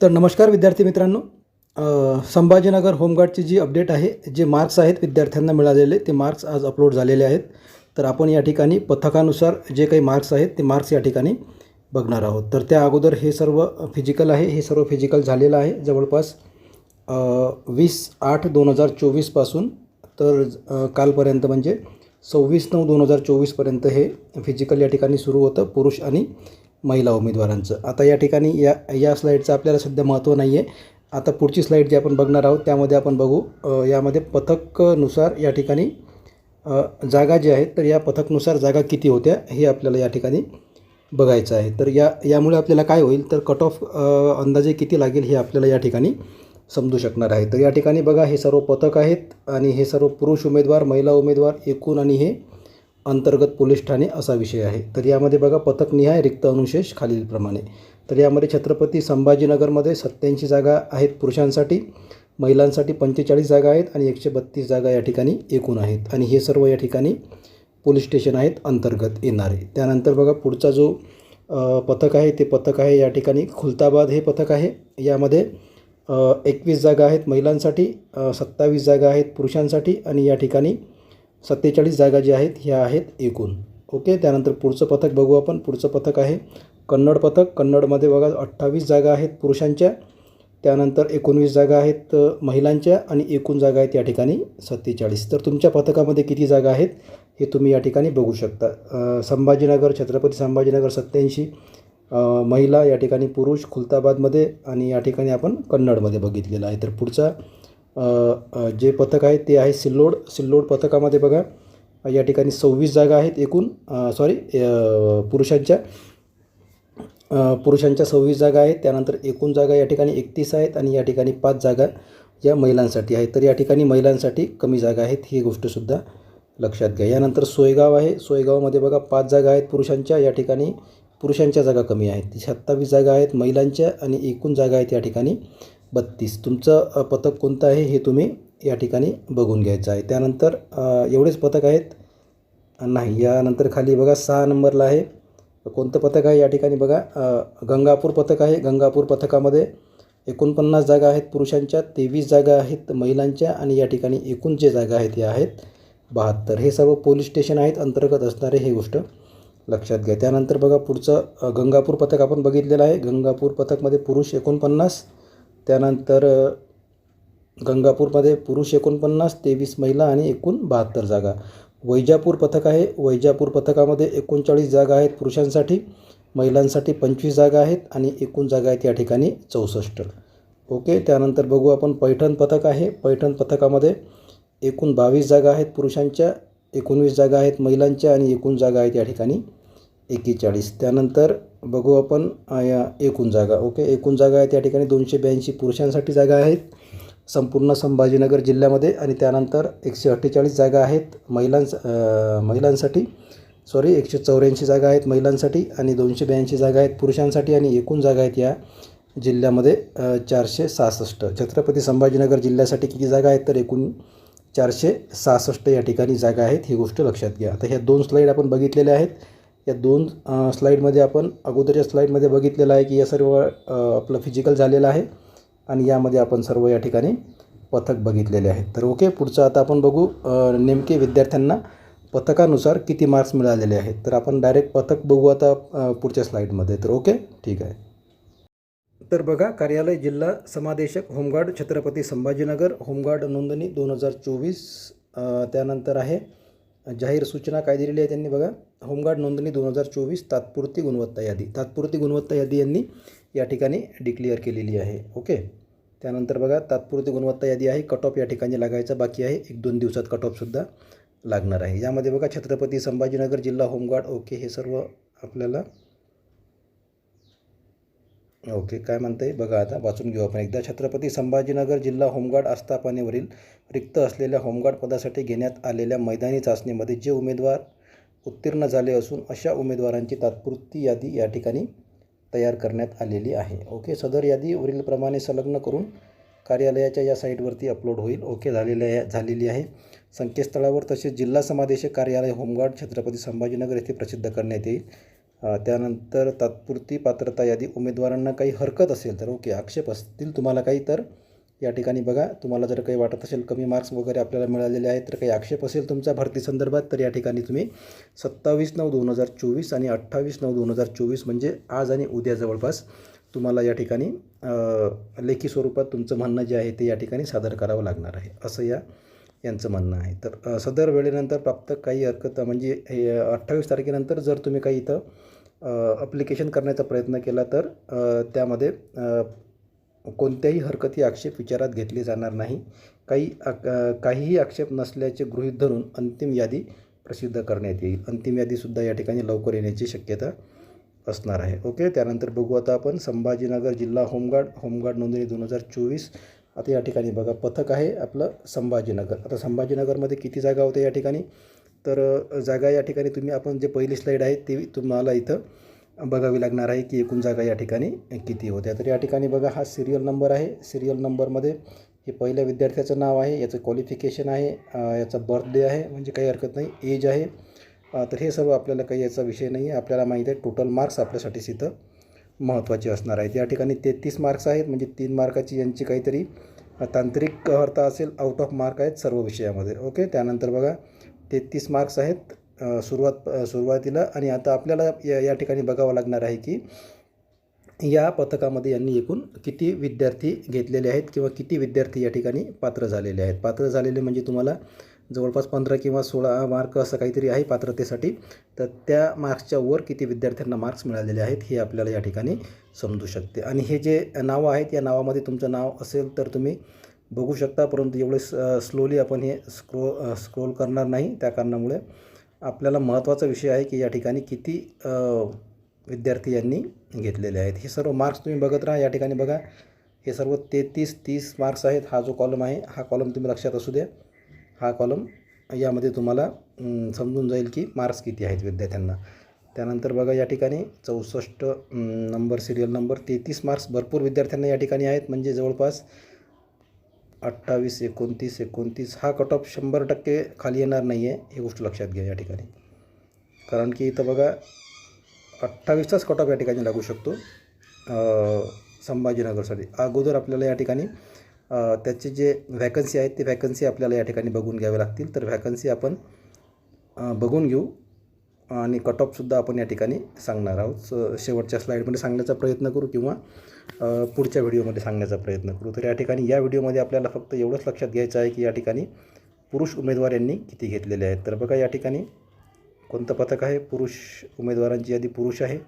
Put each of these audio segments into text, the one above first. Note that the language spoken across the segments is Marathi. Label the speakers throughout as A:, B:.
A: तर नमस्कार विद्यार्थी मित्रांनो. संभाजीनगर होमगार्डची जी अपडेट आहे जे मार्क्स आहेत विद्यार्थ्यांना मिळालेले ते मार्क्स आज अपलोड झालेले आहेत. तर आपण या ठिकाणी पथकानुसार जे काही मार्क्स आहेत ते मार्क्स या ठिकाणी बघणार आहोत. तर त्या अगोदर हे सर्व फिजिकल आहे हे सर्व फिजिकल झालेलं आहे. जवळपास वीस आठ दोन हजार चोवीसपासून तर कालपर्यंत म्हणजे सव्वीस नऊ दोन हजार चोवीसपर्यंत हे फिजिकल या ठिकाणी सुरू होतं पुरुष आणि महिला उमेदवारांचं. आता या ठिकाणी या या स्लाईडचं आपल्याला सध्या महत्त्व नाही आहे आता पुढची स्लाईड जी आपण बघणार आहोत त्यामध्ये आपण बघू यामध्ये पथकनुसार या ठिकाणी जागा जी आहेत तर या पथकनुसार जागा किती होत्या हे आपल्याला या ठिकाणी बघायचं आहे. तर या यामुळे आपल्याला काय होईल तर कट ऑफ अंदाजे किती लागेल हे आपल्याला या ठिकाणी समजू शकणार आहे. तर या ठिकाणी बघा हे सर्व पथक आहेत आणि हे सर्व पुरुष उमेदवार महिला उमेदवार एकूण आणि हे अंतर्गत पोलीस ठाणे असा विषय आहे. तर यामध्ये बघा पथकनिहाय रिक्त अनुशेष खालीलप्रमाणे. तर यामध्ये छत्रपती संभाजीनगरमध्ये सत्याऐंशी जागा आहेत पुरुषांसाठी महिलांसाठी पंचेचाळीस जागा आहेत आणि एकशे बत्तीस जागा या ठिकाणी एकूण आहेत. आणि हे सर्व या ठिकाणी पोलीस स्टेशन आहेत अंतर्गत येणारे. त्यानंतर बघा पुढचा जो पथक आहे ते पथक आहे या ठिकाणी खुलताबाद हे पथक आहे. यामध्ये एकवीस जागा आहेत महिलांसाठी सत्तावीस जागा आहेत पुरुषांसाठी आणि या ठिकाणी सत्तेचाळीस जागा ज्या आहेत ह्या आहेत एकूण. ओके? त्यानंतर पुढचं पथक बघू आपण. पुढचं पथक आहे कन्नड पथक. कन्नडमध्ये बघा अठ्ठावीस जागा आहेत पुरुषांच्या. त्यानंतर एकोणवीस जागा आहेत महिलांच्या आणि एकूण जागा आहेत या ठिकाणी सत्तेचाळीस. तर तुमच्या पथकामध्ये किती जागा आहेत हे तुम्ही या ठिकाणी बघू शकता. संभाजीनगर छत्रपती संभाजीनगर सत्याऐंशी महिला या ठिकाणी पुरुष खुलताबादमध्ये आणि या ठिकाणी आपण कन्नडमध्ये बघितलेलं आहे. तर पुढचा जे पथक आहे ते आहे सिल्लोड. सिल्लोड पथकामध्ये बघा या ठिकाणी सव्वीस जागा आहेत एकूण. सॉरी पुरुषांच्या. पुरुषांच्या सव्वीस जागा आहेत. त्यानंतर एकूण जागा या ठिकाणी एकतीस आहेत आणि या ठिकाणी पाच जागा या महिलांसाठी आहेत. तर या ठिकाणी महिलांसाठी कमी जागा आहेत ही गोष्टसुद्धा लक्षात घ्या. यानंतर सोयगाव आहे. सोयगावमध्ये बघा पाच जागा आहेत पुरुषांच्या. या ठिकाणी पुरुषांच्या जागा कमी आहेत. सत्तावीस जागा आहेत महिलांच्या आणि एकूण जागा आहेत या ठिकाणी. बत्तीस. तुमचं पथक कोणतं आहे हे तुम्ही या ठिकाणी बघून घ्यायचं आहे. त्यानंतर एवढेच पथक आहेत? नाही. यानंतर खाली बघा सहा नंबरला आहे. कोणतं पथक आहे या ठिकाणी बघा? गंगापूर पथक आहे. गंगापूर पथकामध्ये एकोणपन्नास जागा आहेत पुरुषांच्या तेवीस जागा आहेत महिलांच्या आणि या ठिकाणी एकूण जे जागा आहेत या आहेत बहात्तर. हे सर्व पोलीस स्टेशन आहेत अंतर्गत असणारे ही गोष्ट लक्षात घ्या. त्यानंतर बघा पुढचं गंगापूर पथक आपण बघितलेलं आहे. गंगापूर पथकमध्ये पुरुष एकोणपन्नास त्यानंतर गंगापूरमध्ये पुरुष एकोणपन्नास तेवीस महिला आणि एकूण बहात्तर जागा. वैजापूर पथक आहे. वैजापूर पथकामध्ये एकोणचाळीस जागा आहेत पुरुषांसाठी. महिलांसाठी पंचवीस जागा आहेत आणि एकूण जागा आहेत या ठिकाणी चौसष्ट. ओके त्यानंतर बघू आपण पैठण पथक आहे. पैठण पथकामध्ये एकूण बावीस जागा आहेत पुरुषांच्या एकोणवीस जागा आहेत महिलांच्या आणि एकूण जागा आहेत या ठिकाणी एकेचाळीस. त्यानंतर बघू आपण या एकूण जागा. ओके एकूण जागा आहे त्या ठिकाणी दोनशे ब्याऐंशी पुरुषांसाठी जागा आहेत. संपूर्ण संभाजीनगर जिल्ह्यामध्ये आणि त्यानंतर एकशे अठ्ठेचाळीस जागा आहेत महिलांस महिलांसाठी. सॉरी एकशे चौऱ्याऐंशी जागा आहेत महिलांसाठी आणि दोनशे ब्याऐंशी जागा आहेत पुरुषांसाठी आणि एकूण जागा आहेत या जिल्ह्यामध्ये चारशे सहासष्ट. छत्रपती संभाजीनगर जिल्ह्यासाठी किती जागा आहेत? तर एकूण चारशे सहासष्ट या ठिकाणी जागा आहेत. ही गोष्ट लक्षात घ्या. आता ह्या दोन स्लाईड आपण बघितलेल्या आहेत. या दोन स्लाईडमध्ये आपण अगोदरच्या स्लाईडमध्ये बघितलेलं आहे की या सर्व आपलं फिजिकल झालेलं आहे. आणि यामध्ये आपण सर्व या ठिकाणी पथक बघितलेले आहेत. तर ओके पुढचं आता आपण बघू नेमके विद्यार्थ्यांना पथकानुसार किती मार्क्स मिळालेले आहेत. तर आपण डायरेक्ट पथक बघू आता पुढच्या स्लाईडमध्ये तर ओके ठीक आहे. तर बघा कार्यालय जिल्हा समादेशक home guard Chhatrapati Sambhajinagar home guard नोंदणी दोन हजार चोवीस त्यानंतर आहे जाहीर सूचना काय दिलेली आहे त्यांनी बघा. होमगार्ड नोंदणी दोन हजार चोवीस तात्पुरती गुणवत्ता यादी. तात्पुरती गुणवत्ता यादी यांनी या ठिकाणी डिक्लेअर केलेली आहे. ओके त्यानंतर बघा तात्पुरती गुणवत्ता यादी आहे. कट ऑफ या ठिकाणी लागायचा बाकी आहे. एक दोन दिवसात कट ऑफसुद्धा लागणार आहे. यामध्ये बघा छत्रपती संभाजीनगर जिल्हा होमगार्ड. ओके हे सर्व आपल्याला ओके काय म्हणते बघा आता वाचून घेऊ आपण एकदा. छत्रपती संभाजीनगर जिल्हा होमगार्ड आस्थापनेवरील रिक्त असलेल्या होमगार्ड पदासाठी घेण्यात आलेल्या मैदानी चाचणीमध्ये जे उमेदवार उत्तीर्ण झाले असून अशा उमेदवारांची तात्पुरती यादी या ठिकाणी तयार करण्यात आलेली आहे. ओके सदर यादी वरीलप्रमाणे संलग्न करून कार्यालयाच्या या साईटवरती अपलोड होईल. ओके झालेल्या झालेली आहे. संकेतस्थळावर तसेच जिल्हा समादेशक कार्यालय होमगार्ड छत्रपती संभाजीनगर येथे प्रसिद्ध करण्यात येईल. त्यानंतर तात्पुरती पात्रता यादी उमेदवारांना काही हरकत असेल तर ओके आक्षेप असतील तुम्हाला काही तर. या ठिकाणी बघा तुम्हाला जर काही वाटत असेल कमी मार्क्स वगैरे आपल्याला मिळालेले आहेत तर काही आक्षेप असेल तुमच्या भरती संदर्भात तर या ठिकाणी तुम्ही सत्तावीस नऊ दोन हजार चोवीस आणि अठ्ठावीस नऊ दोन हजार चोवीस म्हणजे आज आणि उद्या जवळपास तुम्हाला या ठिकाणी लेखी स्वरूपात तुमचं म्हणणं जे आहे ते या ठिकाणी सादर करावं लागणार आहे. असं या यांचं म्हणणं आहे. तर सदर वेळेनंतर प्राप्त काही हरकत म्हणजे हे अठ्ठावीस तारखेनंतर जर तुम्ही काही इथं अप्लिकेशन करण्याचा प्रयत्न केला तर त्यामध्ये कोणत्याही हरकती आक्षेप विचारात घेतले जाणार नाही. काही आक- काहीही आक्षेप नसल्याचे गृहीत धरून अंतिम यादी प्रसिद्ध करण्यात येईल. अंतिम यादीसुद्धा या ठिकाणी लवकर येण्याची शक्यता असणार आहे. ओके? त्यानंतर बघू आता आपण संभाजीनगर जिल्हा होमगार्ड होमगार्ड नोंदणी दोन हजार चोवीस आता या ठिकाणी बघा पथक आहे आपलं संभाजीनगर. आता संभाजीनगरमध्ये किती जागा होत्या या ठिकाणी? तर जागा या ठिकाणी तुम्ही आपण जे पहिली स्लाईड आहे ती तुम्हाला इथं बघावी लागणार आहे की एकूण जागा या ठिकाणी किती होत्या. तर या ठिकाणी बघा हा सिरियल नंबर आहे. सिरियल नंबरमध्ये हे पहिल्या विद्यार्थ्याचं नाव आहे याचं क्वालिफिकेशन आहे याचा बर्थडे आहे म्हणजे काही हरकत नाही एज आहे. तर हे सर्व आपल्याला काही याचा विषय नाही आहे आपल्याला माहीत आहे टोटल मार्क्स आपल्यासाठीच इथं महत्त्वाचे असणार आहेत. या ठिकाणी तेहतीस मार्क्स आहेत. म्हणजे तीन मार्काची यांची काहीतरी तांत्रिक अर्थ असेल आउट ऑफ मार्क आहेत सर्व विषयामध्ये. ओके त्यानंतर बघा तेहतीस मार्क्स आहेत सुरुवात सुरुवातीला. आणि आता आपल्याला या या ठिकाणी बघावं लागणार आहे की या पथकामध्ये यांनी एकूण किती विद्यार्थी घेतलेले आहेत किंवा किती विद्यार्थी या ठिकाणी पात्र झालेले आहेत. पात्र झालेले म्हणजे तुम्हाला जवळपास पंधरा किंवा सोळा मार्क असं काहीतरी आहे पात्रतेसाठी तर त्या मार्क्सच्या वर किती विद्यार्थ्यांना मार्क्स मिळालेले आहेत हे आपल्याला या ठिकाणी समजू शकते. आणि हे जे नावं आहेत या नावामध्ये तुमचं नाव असेल तर तुम्ही बघू शकता परंतु एवढे स्लोली आपण हे स्क्रो स्क्रोल करणार नाही. त्या कारणामुळे आपल्याला महत्त्वाचा विषय आहे की या ठिकाणी किती विद्यार्थी यांनी घेतलेले आहेत. हे सर्व मार्क्स तुम्ही बघत राहा या ठिकाणी बघा. हे सर्व तेहतीस तीस मार्क्स आहेत. हा जो कॉलम आहे हा कॉलम तुम्ही लक्षात असू द्या. हा कॉलम यामध्ये तुम्हाला समजून जाईल की मार्क्स किती आहेत विद्यार्थ्यांना. त्यानंतर बघा या ठिकाणी चौसष्ट नंबर सिरियल नंबर तेहतीस मार्क्स भरपूर विद्यार्थ्यांना या ठिकाणी आहेत. म्हणजे जवळपास अठ्ठावीस एकोणतीस एकोणतीस हा कट ऑफ शंभर टक्के खाली येणार नाही आहे ही गोष्ट लक्षात घ्या या ठिकाणी. कारण की इथं बघा अठ्ठावीसचाच कट ऑफ या ठिकाणी लागू शकतो. संभाजीनगरसाठी अगोदर आपल्याला या ठिकाणी त्याचे जे व्हॅकन्सी आहेत ते व्हॅकन्सी आपल्याला या ठिकाणी बघून घ्यावे लागतील. तर व्हॅकन्सी आपण बघून घेऊ आणि कट ऑफसुद्धा आपण या ठिकाणी सांगणार आहोत. शेवटच्या स्लाईडमध्ये सांगण्याचा प्रयत्न करू किंवा पुढच्या व्हिडिओमध्ये सांगण्याचा प्रयत्न करू. तर या ठिकाणी या व्हिडिओमध्ये आपल्याला फक्त एवढंच लक्षात घ्यायचं आहे की या ठिकाणी पुरुष उमेदवार यांनी किती घेतलेले आहेत. तर बघा या ठिकाणी कोणतं पथक आहे? पुरुष उमेदवारांची यादी पुरुष आहे.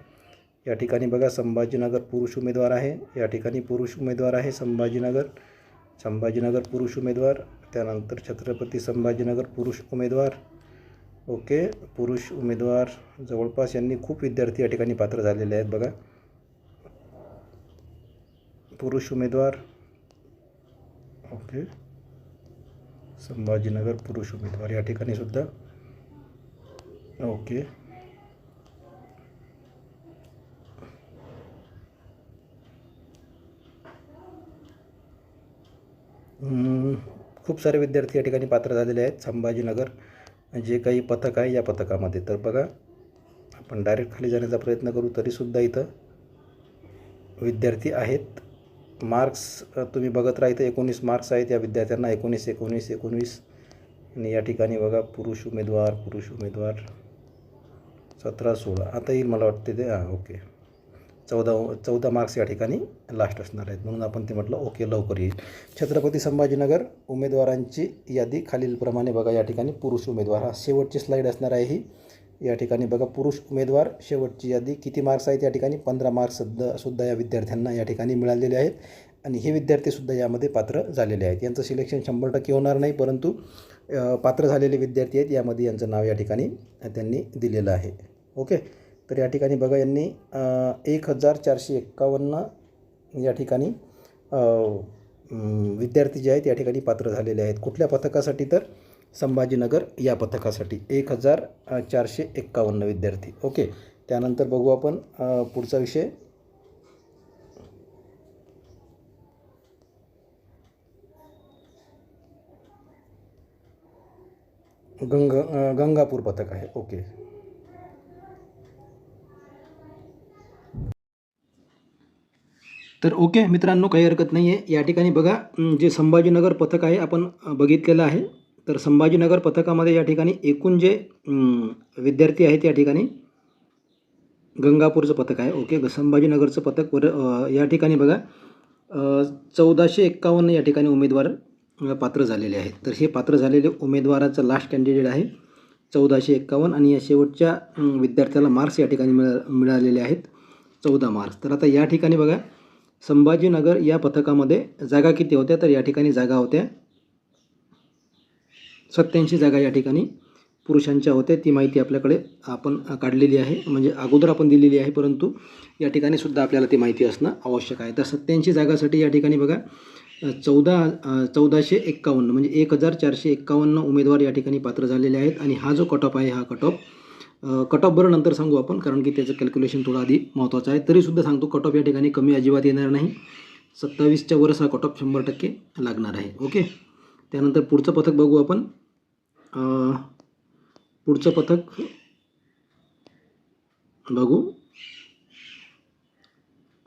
A: या ठिकाणी बघा संभाजीनगर पुरुष उमेदवार आहे. या ठिकाणी पुरुष उमेदवार आहे संभाजीनगर संभाजीनगर पुरुष उमेदवार त्यानंतर छत्रपती संभाजीनगर पुरुष उमेदवार. ओके पुरुष उमेदवार जवळपास यांनी खूप विद्यार्थी या ठिकाणी पात्र झालेले आहेत बघा. पुरुष उमेदवार. ओके संभाजीनगर पुरुष उमेदवार या ठिकाणी सुद्धा. ओके खूप सारे विद्यार्थी या ठिकाणी पात्र झालेले आहेत. संभाजीनगर जे काही पथक आहे या पथकामध्ये. तर बघा आपण डायरेक्ट खाली जाण्याचा प्रयत्न करू तरीसुद्धा इथं विद्यार्थी आहेत. मार्क्स तुम्ही बघत राहा इथं एकोणीस मार्क्स आहेत या विद्यार्थ्यांना. एकोणीस एकोणीस एकोणीस. आणि या ठिकाणी बघा पुरुष उमेदवार पुरुष उमेदवार. सतरा सोळा. आता येईल मला वाटते ते. हां ओके चौदा चौदा मार्क्स या ठिकाणी लास्ट असणार आहेत. म्हणून आपण ते म्हटलं ओके लवकर येईल. छत्रपती संभाजीनगर उमेदवारांची यादी खालीलप्रमाणे बघा या ठिकाणी पुरुष उमेदवार. हा शेवटची स्लाईड असणार आहे ही. या ठिकाणी बघा पुरुष उमेदवार शेवटची यादी. किती मार्क्स आहेत या ठिकाणी? पंधरा मार्क्स सुद्धा सुद्धा या विद्यार्थ्यांना या ठिकाणी मिळालेले आहेत. आणि हे विद्यार्थीसुद्धा यामध्ये पात्र झालेले आहेत. यांचं सिलेक्शन शंभर टक्के होणार नाही परंतु पात्र झालेले विद्यार्थी आहेत. यामध्ये यांचं नाव या ठिकाणी त्यांनी दिलेलं आहे. ओके? तर या ठिकाणी बघा यांनी एक हजार चारशे एक्कावन्न या ठिकाणी विद्यार्थी जे आहेत या ठिकाणी पात्र झालेले आहेत. कुठल्या पथकासाठी तर? संभाजीनगर या पथकासाठी. एक हजार चारशे एक्कावन्न विद्यार्थी. ओके. त्यानंतर बघू आपण पुढचा विषय. गंग गंगापूर पथक आहे. ओके. तर ओके मित्रांनो काही हरकत नाही आहे या ठिकाणी बघा जे संभाजीनगर पथक आहे आपण बघितलेलं आहे. तर संभाजीनगर पथकामध्ये या ठिकाणी एकूण जे विद्यार्थी आहेत या ठिकाणी गंगापूरचं पथक आहे. ओके ग- संभाजीनगरचं पथक वर या ठिकाणी बघा चौदाशे एक्कावन्न या ठिकाणी उमेदवार पात्र झालेले आहेत. तर हे पात्र झालेले उमेदवाराचं लास्ट कॅन्डिडेट आहे. चौदाशे एक्कावन्न आणि या शेवटच्या विद्यार्थ्याला मार्क्स या ठिकाणी मिळा मिळालेले आहेत. चौदा मार्क्स तर आता या ठिकाणी बघा संभाजीनगर या पथकामध्ये जागा किती होत्या? तर या ठिकाणी जागा होत्या. सत्याऐंशी जागा या ठिकाणी पुरुषांच्या होत्या. ती माहिती आपल्याकडे आपण काढलेली आहे. म्हणजे अगोदर आपण दिलेली आहे परंतु या ठिकाणी सुद्धा आपल्याला ती माहिती असणं आवश्यक आहे. तर सत्याऐंशी जागासाठी या ठिकाणी बघा चौदा चौदाशे एक्कावन्न म्हणजे एक हजार चारशे एक्कावन्न उमेदवार या ठिकाणी पात्र झालेले आहेत. आणि हा जो कट ऑफ आहे हा कट ऑफ कट ऑफ बरं नंतर सांगू आपण कारण की त्याचं कॅल्क्युलेशन थोडं आधी महत्त्वाचं आहे. तरीसुद्धा सांगतो कट ऑफ या ठिकाणी कमी अजिबात येणार नाही. सत्तावीसच्या वरच हा कट ऑफ शंभर टक्के लागणार आहे. ओके त्यानंतर पुढचं पथक बघू आपण. पुढचं पथक बघू.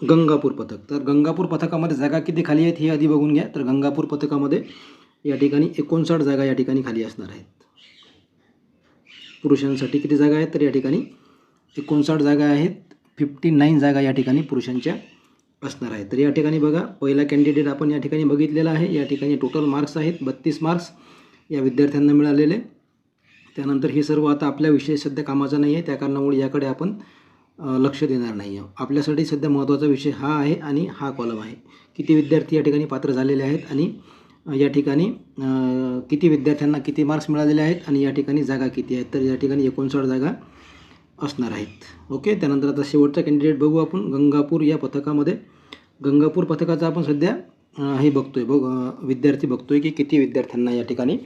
A: गंगापूर पथक. तर गंगापूर पथकामध्ये जागा किती खाली आहेत हे आधी बघून घ्या. तर गंगापूर पथकामध्ये या ठिकाणी एकोणसाठ जागा या ठिकाणी खाली असणार आहेत. पुरुषांसाठी किती जागा आहेत? तर या ठिकाणी एकोणसाठ जागा आहेत. फिफ्टी नाईन जागा या ठिकाणी पुरुषांच्या असणार आहेत. तर या ठिकाणी बघा पहिला कॅन्डिडेट आपण या ठिकाणी बघितलेला आहे. या ठिकाणी टोटल मार्क्स आहेत बत्तीस मार्क्स या विद्यार्थ्यांना मिळालेले. त्यानंतर हे सर्व आता आपल्या विषय सध्या कामाचा नाही आहे त्या कारणामुळे याकडे आपण लक्ष देणार नाही आहोत आपल्यासाठी सध्या महत्त्वाचा विषय हा आहे आणि हा कॉलम आहे. किती विद्यार्थी या ठिकाणी पात्र झालेले आहेत आणि या ठिकाणी किती विद्यार्थ्यांना किती मार्क्स मिळालेले आहेत आणि या ठिकाणी जागा किती आहेत? तर या ठिकाणी एकोणसाठ जागा असणार आहेत. ओके? त्यानंतर आता शेवटचा कॅन्डिडेट बघू आपण. गंगापूर या पथकामध्ये. गंगापूर पथकाचा आपण सध्या हे बघतो आहे बघ विद्यार्थी बघतो आहे की किती विद्यार्थ्यांना या ठिकाणी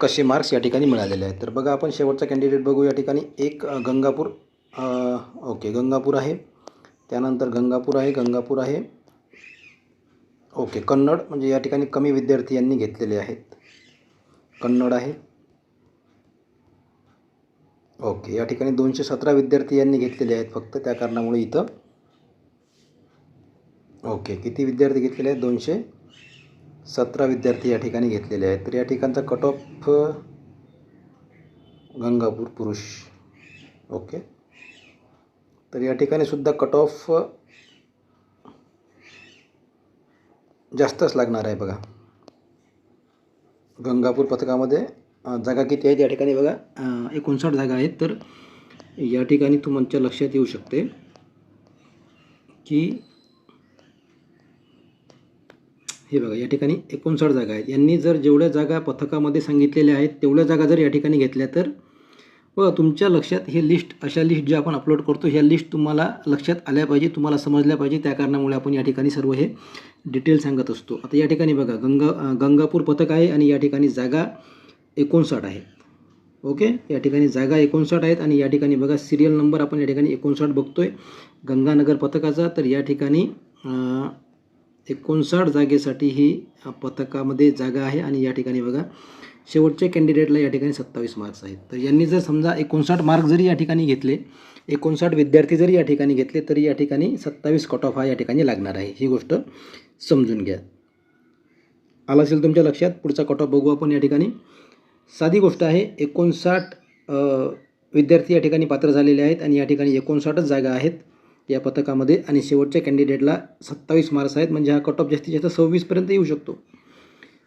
A: कसे मार्क्स या ठिकाणी मिळालेले आहेत. तर बघा आपण शेवटचा कॅन्डिडेट बघू या ठिकाणी. एक गंगापूर ओके गंगापूर आहे. त्यानंतर गंगापूर आहे गंगापूर आहे. ओके कन्नड म्हणजे या ठिकाणी कमी विद्यार्थी यांनी घेतलेले आहेत. कन्नड आहे. ओके या ठिकाणी दोनशे सतरा विद्यार्थी यांनी घेतलेले आहेत फक्त त्या कारणामुळे इथं. ओके किती विद्यार्थी घेतलेले आहेत? दोनशे सतरा विद्यार्थी या ठिकाणी घेतलेले आहेत. तर या ठिकाणचा कट ऑफ गंगापूर पुरुष. ओके. तर या ठिकाणी सुद्धा कट ऑफ जास्तच लागणार आहे बघा. गंगापूर पथकामध्ये जागा किती आहेत या ठिकाणी बघा. एकोणसाठ जागा आहेत. तर या ठिकाणी तुमच्या लक्षात येऊ शकते की हे बघा या ठिकाणी एकोणसाठ जागा आहेत. यांनी जर जेवढ्या जागा पथकामध्ये सांगितलेल्या आहेत तेवढ्या जागा जर या ठिकाणी घेतल्या तर बघा तुमच्या लक्षात हे लिस्ट अशा लिस्ट जे आपण अपलोड करतो ह्या लिस्ट तुम्हाला लक्षात आल्या पाहिजे तुम्हाला समजल्या पाहिजे. त्या कारणामुळे आपण या ठिकाणी सर्व हे डिटेल सांगत असतो आता या ठिकाणी बघा गंगा गंगापूर पथक आहे आणि या ठिकाणी जागा एकोणसाठ आहे ओके या ठिकाणी जागा एकोणसाठ आहेत आणि या ठिकाणी बघा सिरियल नंबर आपण या ठिकाणी एकोणसाठ बघतोय गंगानगर पथकाचा तर या ठिकाणी एकोणसाठ जागेसाठी ही पथकामध्ये जागा आहे आणि या ठिकाणी बघा शेवटच्या कॅन्डिडेटला या ठिकाणी सत्तावीस मार्क्स आहेत तर यांनी जर समजा एकोणसाठ मार्क जरी या ठिकाणी घेतले एकोणसाठ विद्यार्थी जरी या ठिकाणी घेतले तरी या ठिकाणी सत्तावीस कट ऑफ हा या ठिकाणी लागणार आहे ही गोष्ट समजून घ्या. आला असेल तुमच्या लक्षात पुढचा कट ऑफ बघू आपण या ठिकाणी. साधी गोष्ट आहे एकोणसाठ विद्यार्थी या ठिकाणी पात्र झालेले आहेत आणि या ठिकाणी एकोणसाठच जागा आहेत या पथकामध्ये आणि शेवटच्या कॅन्डिडेटला सत्तावीस मार्क्स आहेत. म्हणजे हा कट ऑफ जास्तीत जास्त सव्वीसपर्यंत येऊ शकतो.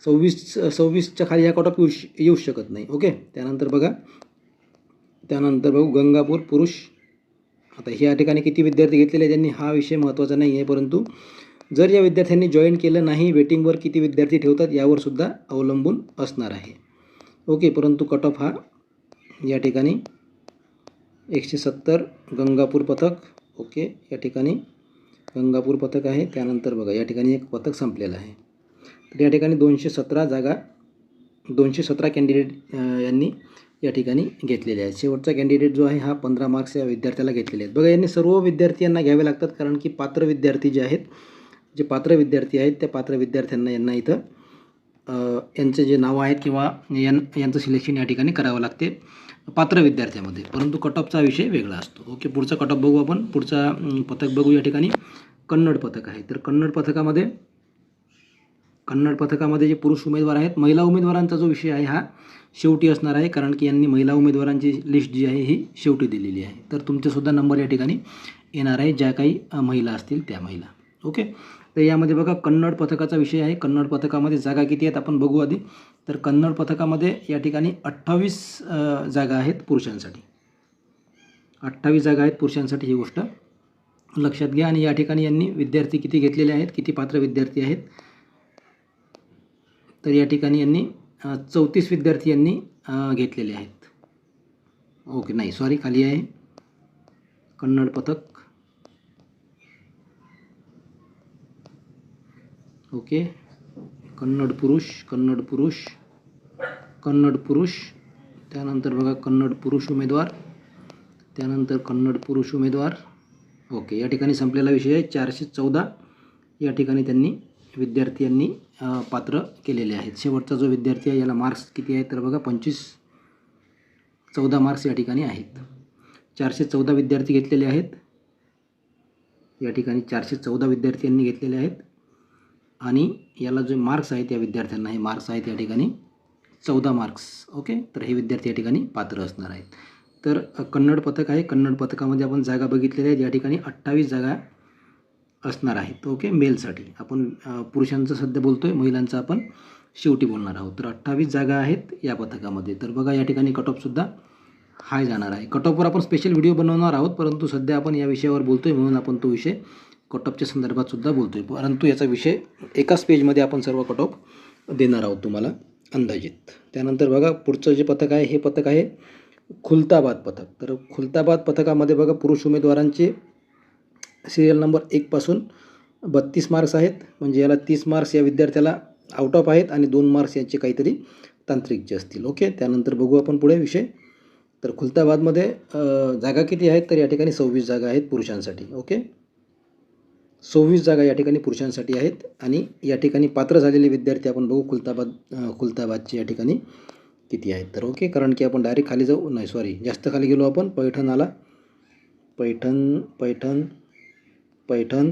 A: सव्वीस सव्वीसच्या खाली हा कट ऑफ येऊ श येऊ शकत नाही. ओके? त्यानंतर बघा. त्यानंतर बघू गंगापूर पुरुष. आता ह्या ठिकाणी किती विद्यार्थी घेतलेले आहेत त्यांनी हा विषय महत्त्वाचा नाही आहे परंतु जर या विद्यार्थ्यांनी जॉईन केलं नाही वेटिंगवर किती विद्यार्थी ठेवतात यावर सुद्धा अवलंबून असणार आहे. ओके परंतु कट ऑफ हा या ठिकाणी एकशे सत्तर गंगापूर पथक. ओके या ठिकाणी गंगापूर पथक आहे. त्यानंतर बघा या ठिकाणी एक पथक संपलेलं आहे. तर या ठिकाणी दोनशे सतरा जागा दोनशे सतरा कॅन्डिडेट यांनी या ठिकाणी घेतलेले आहेत. शेवटचा कॅन्डिडेट जो आहे हा पंधरा मार्क्स या विद्यार्थ्याला घेतलेले आहेत. बघा यांनी सर्व विद्यार्थी यांना घ्यावे लागतात कारण की पात्र विद्यार्थी जे आहेत जे पात्र विद्यार्थी आहेत त्या पात्र विद्यार्थ्यांना यांना इथं यांचे जे नावं आहेत किंवा यां यांचं सिलेक्शन या ठिकाणी करावं लागते पात्र विद्यार्थ्यामध्ये. परंतु कट ऑफचा विषय वेगळा असतो. ओके पुढचा कट ऑफ बघू आपण. पुढचा पथक बघू या ठिकाणी. कन्नड पथक आहे. तर कन्नड पथकामध्ये कन्नड पथकामध्ये जे पुरुष उमेदवार आहेत महिला उमेदवारांचा जो विषय आहे हा शेवटी असणार आहे. कारण की यांनी महिला उमेदवारांची लिस्ट जी आहे ही शेवटी दिलेली आहे. तर तुमचेसुद्धा नंबर या ठिकाणी येणार आहे. ज्या काही महिला असतील त्या महिला. ओके? तर यामध्ये बघा कन्नड पथकाचा विषय आहे. कन्नड पथकामध्ये जागा किती आहेत आपण बघू आधी. तर कन्नड पथकामध्ये या ठिकाणी अठ्ठावीस जागा आहेत पुरुषांसाठी. अठ्ठावीस जागा आहेत पुरुषांसाठी ही गोष्ट. लक्षात घ्या आणि या ठिकाणी यांनी विद्यार्थी किती घेतलेले आहेत किती पात्र विद्यार्थी आहेत. तर या ठिकाणी यांनी चौतीस विद्यार्थी यांनी घेतलेले आहेत. ओके नाही सॉरी खाली आहे. कन्नड पथक. ओके. कन्नड पुरुष कन्नड पुरुष कन्नड पुरुष. त्यानंतर बघा कन्नड पुरुष उमेदवार त्यानंतर कन्नड पुरुष उमेदवार. ओके या ठिकाणी संपलेला विषय आहे. चारशे चौदा या ठिकाणी त्यांनी विद्यार्थी यांनी पात्र केलेले आहेत. शेवटचा जो विद्यार्थी आहे याला मार्क्स किती आहेत तर बघा पंचवीस चौदा मार्क्स या ठिकाणी आहेत. चारशे चौदा विद्यार्थी घेतलेले आहेत. या ठिकाणी चारशे चौदा विद्यार्थी यांनी घेतलेले आहेत. आणि याला जे मार्क्स आहेत या विद्यार्थ्यांना हे मार्क्स आहेत या ठिकाणी चौदा मार्क्स ओके तर हे विद्यार्थी या ठिकाणी पात्र असणार आहेत. तर कन्नड पथक आहे. कन्नड पथकामध्ये आपण जागा बघितलेल्या आहेत. या ठिकाणी अठ्ठावीस जागा असणार आहेत ओके मेलसाठी. आपण पुरुषांचं सध्या बोलतो आहे महिलांचं आपण शेवटी बोलणार आहोत. तर अठ्ठावीस जागा आहेत या पथकामध्ये. तर बघा या ठिकाणी कटऑफसुद्धा हाय जाणार आहे. कटॉपवर आपण स्पेशल व्हिडिओ बनवणार आहोत परंतु सध्या आपण या विषयावर बोलतो आहे म्हणून आपण तो विषय कटॉपच्या संदर्भात सुद्धा बोलतो आहे परंतु याचा विषय एकाच पेजमध्ये आपण सर्व कटॉप देणार आहोत तुम्हाला अंदाजित. त्यानंतर बघा पुढचं जे पथक आहे हे पथक आहे खुलताबाद पथक. तर खुलताबाद पथकामध्ये बघा पुरुष उमेदवारांचे सिरियल नंबर एकपासून बत्तीस मार्क्स आहेत. म्हणजे याला तीस मार्क्स या विद्यार्थ्याला आउट ऑफ आहेत आणि दोन मार्क्स यांचे काहीतरी तांत्रिकचे असतील. ओके त्यानंतर बघू आपण पुढे विषय. तर खुलताबादमध्ये जागा किती आहेत? तर या ठिकाणी सव्वीस जागा आहेत पुरुषांसाठी ओके? सव्वीस जागा या ठिकाणी पुरुषांसाठी आहेत आणि या ठिकाणी पात्र झालेले विद्यार्थी आपण बघू खुलताबाद खुलताबादचे या ठिकाणी किती आहेत तर ओके? कारण की आपण डायरेक्ट खाली जाऊ नाही सॉरी जास्त खाली गेलो आपण पैठण आला. पैठण पैठण पैठण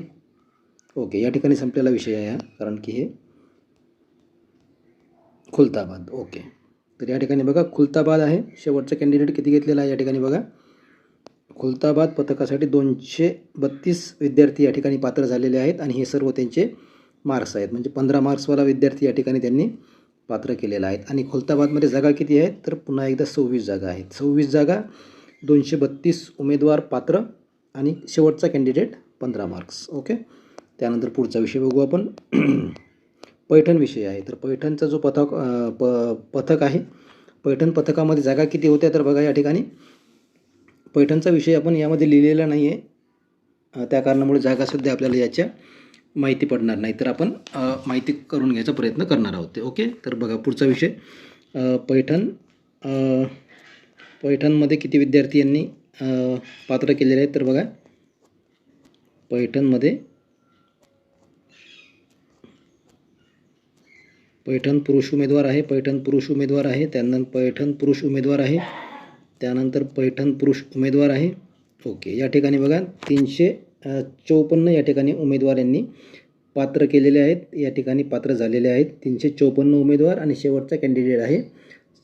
A: ओके या ठिकाणी संपलेला विषय आहे हा कारण की हे खुलताबाद ओके. तर या ठिकाणी बघा खुलताबाद आहे. शेवटचा कॅन्डिडेट किती घेतलेला आहे या ठिकाणी बघा. खुलताबाद पथकासाठी दोनशे बत्तीस विद्यार्थी या ठिकाणी पात्र झालेले आहेत आणि हे सर्व त्यांचे मार्क्स आहेत. म्हणजे पंधरा मार्क्सवाला विद्यार्थी या ठिकाणी त्यांनी पात्र केलेला आहेत. आणि खुलताबादमध्ये जागा किती आहेत? तर पुन्हा एकदा सव्वीस जागा आहेत. सव्वीस जागा दोनशे बत्तीस उमेदवार पात्र आणि शेवटचा कॅन्डिडेट पंधरा मार्क्स ओके त्यानंतर पुढचा विषय बघू आपण. पैठण विषय आहे. तर पैठणचा जो पथक प पथक आहे पैठण पथकामध्ये जागा किती होत्या तर बघा या ठिकाणी. पैठणचा विषय आपण यामध्ये लिहिलेला नाही आहे त्या कारणामुळे जागा सध्या आपल्याला याच्या माहिती पडणार नाही. तर आपण माहिती करून घ्यायचा प्रयत्न करणार आहोत ते ओके? तर बघा पुढचा विषय. पैठण पैठणमध्ये किती विद्यार्थी यांनी पात्र केलेले आहेत तर बघा. पैठणमध्ये पैठण पुरुष उमेदवार आहे. पैठण पुरुष उमेदवार आहे. त्यानंतर पैठण पुरुष उमेदवार आहे. त्यानंतर पैठण पुरुष उमेदवार आहे. ओके या ठिकाणी बघा तीनशे चौपन्न या ठिकाणी उमेदवार यांनी पात्र केलेले आहेत. या ठिकाणी पात्र झालेले आहेत. तीनशे चौपन्न उमेदवार आणि शेवटचा कॅन्डिडेट आहे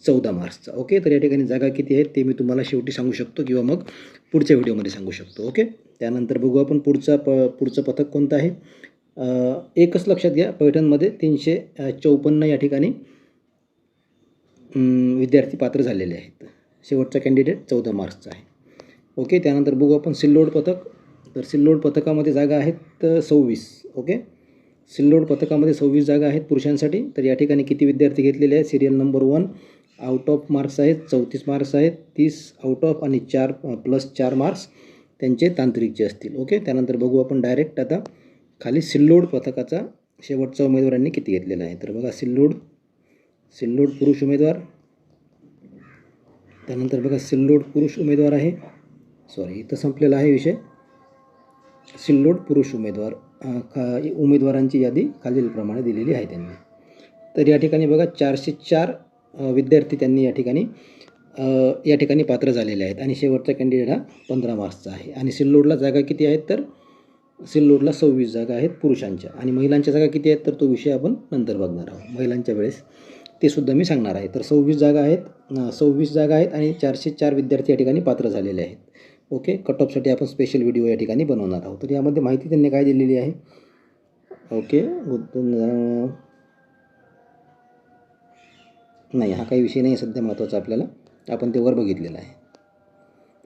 A: चौदा मार्चचा. ओके तर या ठिकाणी जागा किती आहेत ते मी तुम्हाला शेवटी सांगू शकतो किंवा मग पुढच्या व्हिडिओमध्ये सांगू शकतो. ओके त्यानंतर बघू आपण पुढचा प पुढचं पथक कोणतं आहे? एकच लक्षात घ्या पैठणमध्ये तीनशे चौपन्न या ठिकाणी विद्यार्थी पात्र झालेले आहेत. शेवटचा कॅन्डिडेट चौदा मार्क्सचा आहे. ओके त्यानंतर बघू आपण सिल्लोड पथक. तर सिल्लोड पथकामध्ये जागा आहेत सव्वीस. ओके? सिल्लोड पथकामध्ये सव्वीस जागा आहेत पुरुषांसाठी. तर या ठिकाणी किती विद्यार्थी घेतलेले आहेत? Serial number one out of marks आहेत चौतीस मार्क्स आहेत तीस आउट ऑफ आणि चार प्लस चार मार्क्स त्यांचे तांत्रिकचे असतील. ओके? त्यानंतर बघू आपण डायरेक्ट आता खाली सिल्लोड पथकाचा शेवटचा उमेदवारांनी किती घेतलेला आहे? तर बघा सिल्लोड सिल्लोड पुरुष उमेदवार. त्यानंतर बघा सिल्लोड पुरुष उमेदवार आहे. सॉरी इथं संपलेला आहे विषय. सिल्लोड पुरुष उमेदवार खा उमेदवारांची यादी खालीलप्रमाणे दिलेली आहे त्यांनी. तर या ठिकाणी बघा चारशे चार विद्यार्थी त्यांनी या ठिकाणी या ठिकाणी पात्र झालेले आहेत. आणि शेवटचा कॅन्डिडेट हा पंधरा मार्क्सचा आहे. आणि सिल्लोडला जागा किती आहेत तर सिल्लोडला सव्वीस जागा आहेत पुरुषांच्या. आणि महिलांच्या जागा किती आहेत? तर तो विषय आपण नंतर बघणार आहोत. महिलांच्या वेळेस ते सुद्धा मी सांगणार आहे. तर सव्वीस जागा आहेत. सव्वीस जागा आहेत आणि चारशे चार विद्यार्थी या ठिकाणी पात्र झालेले आहेत. ओके? कट ऑफसाठी आपण स्पेशल व्हिडिओ या ठिकाणी बनवणार आहोत. तर यामध्ये माहिती त्यांनी काय दिलेली आहे? ओके? नाही हा काही विषय नाही आहे. सध्या महत्त्वाचा आपल्याला. आपण ते वर बघितलेला आहे.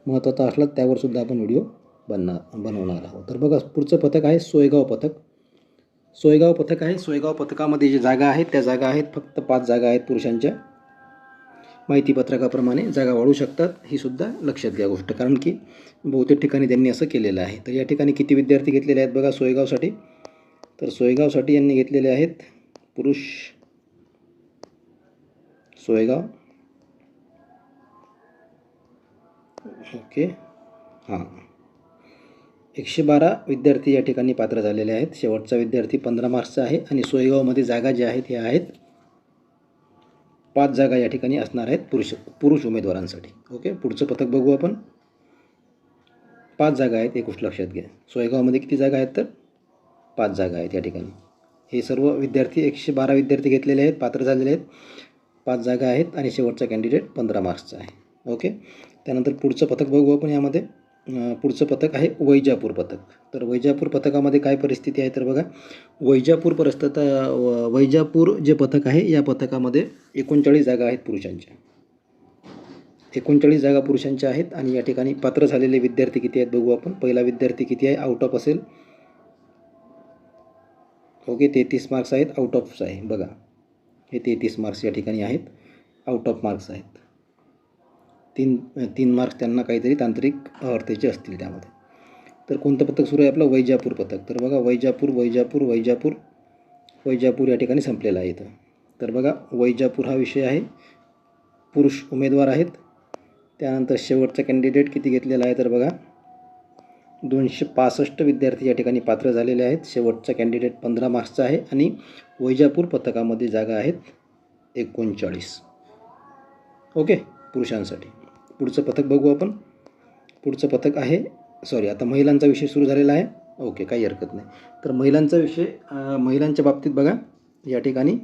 A: महत्त्वाचा असला त्यावर सुद्धा आपण व्हिडिओ बनणार बनवणार आहोत. तर बघा पुढचं पथक आहे सोयगाव पथक. सोयगाव पथक आहे. सोयगाव पथकामध्ये जे जागा आहेत त्या जागा आहेत फक्त पाच जागा आहेत पुरुषांच्या. माहितीपत्रकाप्रमाणे जागा वाढू शकतात ही सुद्धा लक्षात घ्या गोष्ट. कारण की बहुतेक ठिकाणी त्यांनी असं केलेलं आहे. तर या ठिकाणी किती विद्यार्थी घेतलेले आहेत बघा सोयगावसाठी? तर सोयगावसाठी यांनी घेतलेले आहेत पुरुष सोयगाव. ओके. हां. एकशे बारा विद्यार्थी या ठिकाणी पात्र झालेले आहेत. शेवटचा विद्यार्थी पंधरा मार्चचा आहे आणि सोयगावमध्ये जागा ज्या आहेत ह्या आहेत. पाच जागा या ठिकाणी असणार आहेत पुरुष पुरुष उमेदवारांसाठी. ओके? पुढचं पथक बघू आपण. पाच जागा आहेत एक गोष्ट लक्षात घ्या. सोयगावमध्ये किती जागा आहेत तर? पाच जागा आहेत या ठिकाणी. हे सर्व विद्यार्थी एकशे बारा विद्यार्थी घेतलेले आहेत पात्र झालेले आहेत. पाच जागा आहेत आणि शेवटचा कॅन्डिडेट पंधरा मार्क्सचा आहे. ओके? त्यानंतर पुढचं पथक बघू आपण यामध्ये. पुढचं पथक आहे वैजापूर पथक. तर वैजापूर पथकामध्ये काय परिस्थिती आहे तर बघा वैजापूर परिस्थित व- वैजापूर जे पथक आहे या पथकामध्ये एकोणचाळीस जागा आहेत पुरुषांच्या. एकोणचाळीस जागा पुरुषांच्या आहेत आणि या ठिकाणी पात्र झालेले विद्यार्थी किती आहेत बघू आपण. पहिला विद्यार्थी किती आहे? आउट ऑफ असेल. ओके तेहतीस मार्क्स आहेत. आउट ऑफ आहे. बघा हे तेहतीस मार्क्स या ठिकाणी आहेत. आउट ऑफ मार्क्स आहेत. तीन तीन मार्क्स त्यांना काहीतरी तांत्रिक अर्थेचे असतील त्यामध्ये. तर कोणतं पथक सुरू आहे आपलं? वैजापूर पथक. तर बघा वैजापूर वैजापूर वैजापूर वैजापूर या ठिकाणी संपलेलं आहे इथं. तर बघा वैजापूर हा विषय आहे. पुरुष उमेदवार आहेत. त्यानंतर शेवटचा कॅन्डिडेट किती घेतलेला आहे तर बघा दोनशे पासष्ट विद्यार्थी या ठिकाणी पात्र झालेले आहेत. शेवटचा कॅन्डिडेट पंधरा मार्क्सचा आहे आणि वैजापूर पथकामध्ये जागा आहेत एकोणचाळीस. ओके? पुरुषांसाठी. पुढचं पथक बघू आपण. पुढचं पथक आहे सॉरी आता महिलांचा विषय सुरू झालेला आहे. ओके काही हरकत नाही. तर महिलांचा विषय महिलांच्या बाबतीत बघा. या ठिकाणी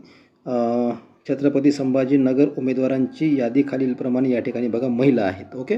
A: छत्रपती संभाजीनगर उमेदवारांची यादी खालीलप्रमाणे या ठिकाणी बघा महिला आहेत. ओके